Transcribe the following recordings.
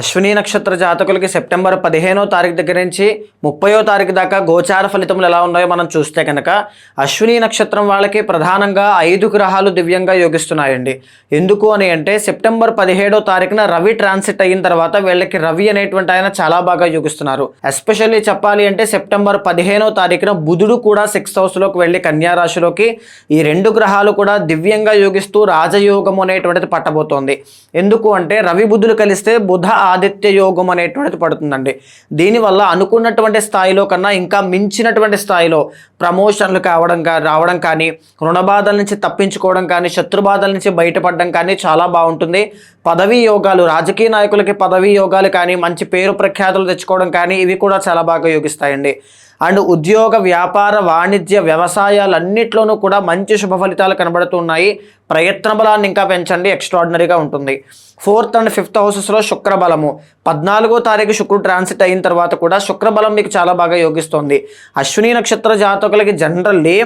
అశ్విని నక్షత్ర జాతకులకి సెప్టెంబర్ పదిహేనో తారీఖు దగ్గర నుంచి ముప్పయో తారీఖు దాకా గోచార ఫలితములు ఎలా ఉన్నాయో మనం చూస్తే కనుక అశ్విని నక్షత్రం వాళ్ళకి ప్రధానంగా ఐదు గ్రహాలు దివ్యంగా యోగిస్తున్నాయండి. ఎందుకు అని అంటే సెప్టెంబర్ పదిహేడో తారీఖున రవి ట్రాన్సిట్ అయిన తర్వాత వీళ్ళకి రవి అనేటువంటి ఆయన చాలా బాగా యోగిస్తున్నారు. ఎస్పెషల్లీ చెప్పాలి అంటే సెప్టెంబర్ పదిహేనో తారీఖున బుధుడు కూడా సిక్స్త్ హౌస్లోకి వెళ్ళి కన్యారాశిలోకి ఈ రెండు గ్రహాలు కూడా దివ్యంగా యోగిస్తూ రాజయోగం అనేటువంటిది పట్టబోతోంది. ఎందుకు అంటే రవి బుధులు కలిస్తే బుధ ఆదిత్య యోగం అనేటువంటిది పడుతుందండి. దీనివల్ల అనుకున్నటువంటి స్థాయిలో కన్నా ఇంకా మించినటువంటి స్థాయిలో ప్రమోషన్లు కావడం కా రావడం కానీ రుణ బాధల నుంచి తప్పించుకోవడం కానీ శత్రు బాధల నుంచి బయటపడడం కానీ చాలా బాగుంటుంది. పదవీ యోగాలు రాజకీయ నాయకులకి పదవీ యోగాలు కానీ మంచి పేరు ప్రఖ్యాతులు తెచ్చుకోవడం కానీ ఇవి కూడా చాలా బాగా యోగిస్తాయండి. అండ్ ఉద్యోగ వ్యాపార వాణిజ్య వ్యవసాయాలన్నిట్లోనూ కూడా మంచి శుభ ఫలితాలు కనబడుతున్నాయి. ప్రయత్న బలాన్ని ఇంకా పెంచండి ఎక్స్ట్రాడినరీగా ఉంటుంది. ఫోర్త్ అండ్ ఫిఫ్త్ హౌసెస్లో శుక్రబలము. పద్నాలుగో తారీఖు శుక్రుడు ట్రాన్సిట్ అయిన తర్వాత కూడా శుక్రబలం మీకు చాలా బాగా యోగిస్తుంది. అశ్విని నక్షత్ర జాతకులకి జనరల్లీ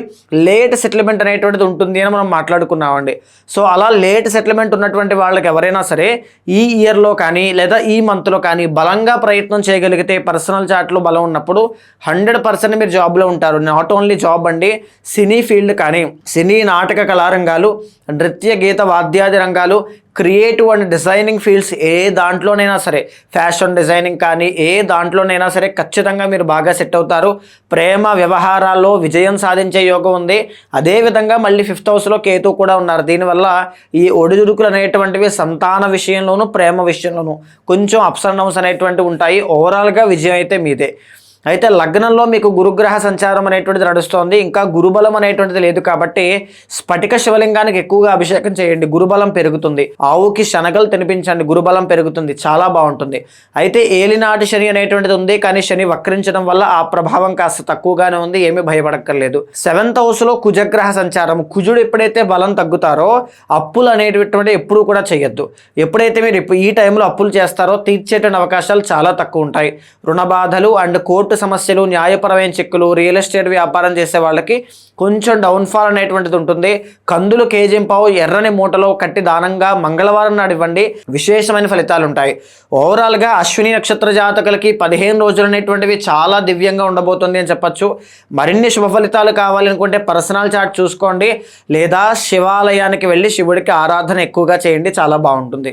లేట్ సెటిల్మెంట్ అనేటువంటిది ఉంటుంది అని మనం మాట్లాడుకున్నామండి. సో అలా లేట్ సెటిల్మెంట్ ఉన్నటువంటి వాళ్ళకి ఎవరైనా సరే ఈ ఇయర్లో కానీ లేదా ఈ మంత్లో కానీ బలంగా ప్రయత్నం చేయగలిగితే పర్సనల్ చాట్లో బలం ఉన్నప్పుడు హండ్రెడ్ పర్సన్ మీరు జాబ్లో ఉంటారు. నాట్ ఓన్లీ జాబ్ అండి సినీ ఫీల్డ్ కానీ సినీ నాటక కళారంగాలు నృత్య గీత వాద్యాది రంగాలు క్రియేటివ్ అండ్ డిజైనింగ్ ఫీల్డ్స్ ఏ దాంట్లోనైనా సరే ఫ్యాషన్ డిజైనింగ్ కానీ ఏ దాంట్లోనైనా సరే ఖచ్చితంగా మీరు బాగా సెట్ అవుతారు. ప్రేమ వ్యవహారాల్లో విజయం సాధించే యోగం ఉంది. అదేవిధంగా మళ్ళీ ఫిఫ్త్ హౌస్లో కేతు కూడా ఉన్నారు. దీనివల్ల ఈ ఒడిదుడుకులు అనేటువంటివి సంతాన విషయంలోనూ ప్రేమ విషయంలోనూ కొంచెం అప్స్ అండ్ డౌన్స్ అనేటువంటివి ఉంటాయి. ఓవరాల్గా విజయం అయితే మీదే. అయితే లగ్నంలో మీకు గురుగ్రహ సంచారం అనేటువంటిది నడుస్తోంది. ఇంకా గురుబలం అనేటువంటిది లేదు కాబట్టి స్ఫటిక శివలింగానికి ఎక్కువగా అభిషేకం చేయండి. గురుబలం పెరుగుతుంది. ఆవుకి శనగలు తినిపించండి. గురుబలం పెరుగుతుంది. చాలా బాగుంటుంది. అయితే ఏలినాటి శని అనేటువంటిది ఉంది. కానీ శని వక్రించడం వల్ల ఆ ప్రభావం కాస్త తక్కువగానే ఉంది. ఏమీ భయపడక్కర్లేదు. సెవెంత్ హౌస్లో కుజగ్రహ సంచారం. కుజుడు ఎప్పుడైతే బలం తగ్గుతారో అప్పులు అనేటువంటి ఎప్పుడూ కూడా చేయొద్దు ఎప్పుడైతే మీరు ఈ టైంలో అప్పులు చేస్తారో తీర్చేటువంటి అవకాశాలు చాలా తక్కువ ఉంటాయి. రుణ బాధలు అండ్ కోర్టు సమస్యలు న్యాయపరమైన చిక్కులు రియల్ ఎస్టేట్ వ్యాపారం చేసే వాళ్ళకి కొంచెం డౌన్ఫాల్ అనేటువంటిది ఉంటుంది. కందులు కేజింపావు ఎర్రని మూటలో కట్టి దానంగా మంగళవారం నాడు ఇవ్వండి. విశేషమైన ఫలితాలు ఉంటాయి ఓవరాల్గా అశ్విని నక్షత్ర జాతకులకి పదిహేను రోజులు అనేటువంటివి చాలా దివ్యంగా ఉండబోతుంది అని చెప్పొచ్చు. మరిన్ని శుభ ఫలితాలు కావాలనుకుంటే పర్సనల్ చార్ట్ చూసుకోండి. లేదా శివాలయానికి వెళ్ళి శివుడికి ఆరాధన ఎక్కువగా చేయండి. చాలా బాగుంటుంది.